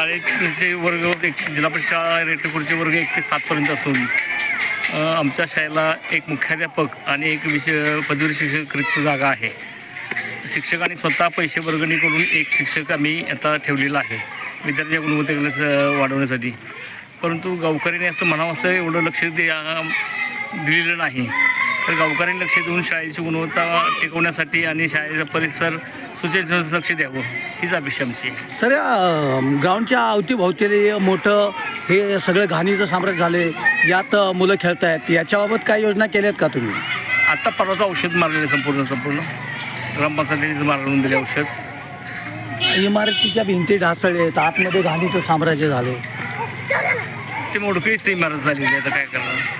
शाळेचे वर्ग एक जिल्हा परिषद शाळा रेटपूरचे वर्ग एक ते सातपर्यंत असून आमच्या शाळेला एक मुख्याध्यापक आणि एक विषय पदवी शिक्षक रिक्त जागा आहे. शिक्षकांनी स्वतः पैसे वर्गणी करून एक शिक्षक आम्ही आता ठेवलेला आहे. विद्यार्थ्याच्या गुणवत्तेकडे स- वाढवण्यासाठी. परंतु गावकऱ्यांनी असं म्हणावं असं एवढं लक्ष द्या दिलेलं नाही. तर गावकऱ्यांनी लक्ष देऊन शाळेची गुणवत्ता टिकवण्यासाठी आणि शाळेचा परिसर सुचेत लक्ष द्यावं हीच अपेक्षा आमची सर ग्राउंडच्या अवतीभोवती मोठं हे सगळं घाणीचं साम्राज्य झाले यात मुलं खेळत आहेत याच्याबाबत काय योजना केल्यात का तुम्ही? आत्ता परवाचं औषध मारलेलं आहे संपूर्ण संपूर्ण. ग्रामपंचायतीचं मारून दिले औषध. इमारतीच्या भिंती ढासळले आहेत आतमध्ये घाणीचं साम्राज्य झाले ते मोडकळीच ती इमारत झालेली आहे आता काय करणार?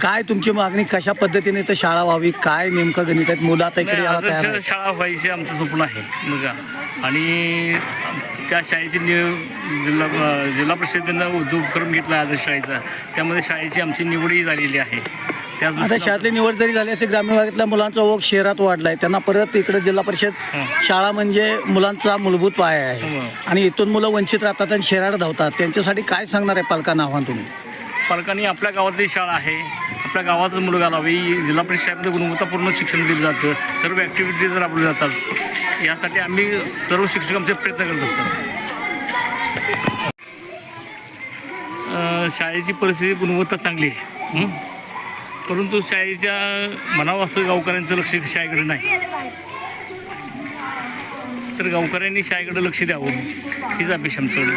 काय तुमची मागणी? कशा पद्धतीने तर शाळा व्हावी? काय नेमकं गणित आहेत? मुलं आता इकडे यायला तयार आदर्श. शाळा व्हायची आमचं स्वप्न आहे बघा. आणि त्या शाळेची नि जिल्हा जिल्हा परिषदेनं जो उपक्रम घेतला आदर्श शाळेचा त्यामध्ये शाळेची आमची निवडही झालेली आहे. त्या आता दृष्टीनं- शाळेतली निवड जरी झाली असते ग्रामीण भागातल्या मुलांचा ओघ शहरात वाढलाय. त्यांना परत इकडे जिल्हा परिषद हं. शाळा म्हणजे मुलांचा मूलभूत पाया आहे. हो. आणि इथून मुलं वंचित राहतात आणि शहरात धावतात. त्यांच्यासाठी काय सांगणार आहे पालकांना आव्हान तुम्ही? पालकांनी आपल्या गावातली शाळा आहे आपल्या गावातच मुलं घालावी जिल्हा परिषद शाळेमध्ये गुणवत्तापूर्ण शिक्षण दिलं जातं. सर्व ॲक्टिव्हिटीज राबवल्या जातात यासाठी आम्ही सर्व शिक्षक आमचे प्रयत्न करत असतो शाळेची परिस्थिती गुणवत्ता चांगली आहे. परंतु शाळेच्या म्हणावं असं गावकऱ्यांचं लक्ष शाळेकडे नाही. तर गावकऱ्यांनी शाळेकडे लक्ष द्यावं. हीच अपेक्षा आमच्याकडे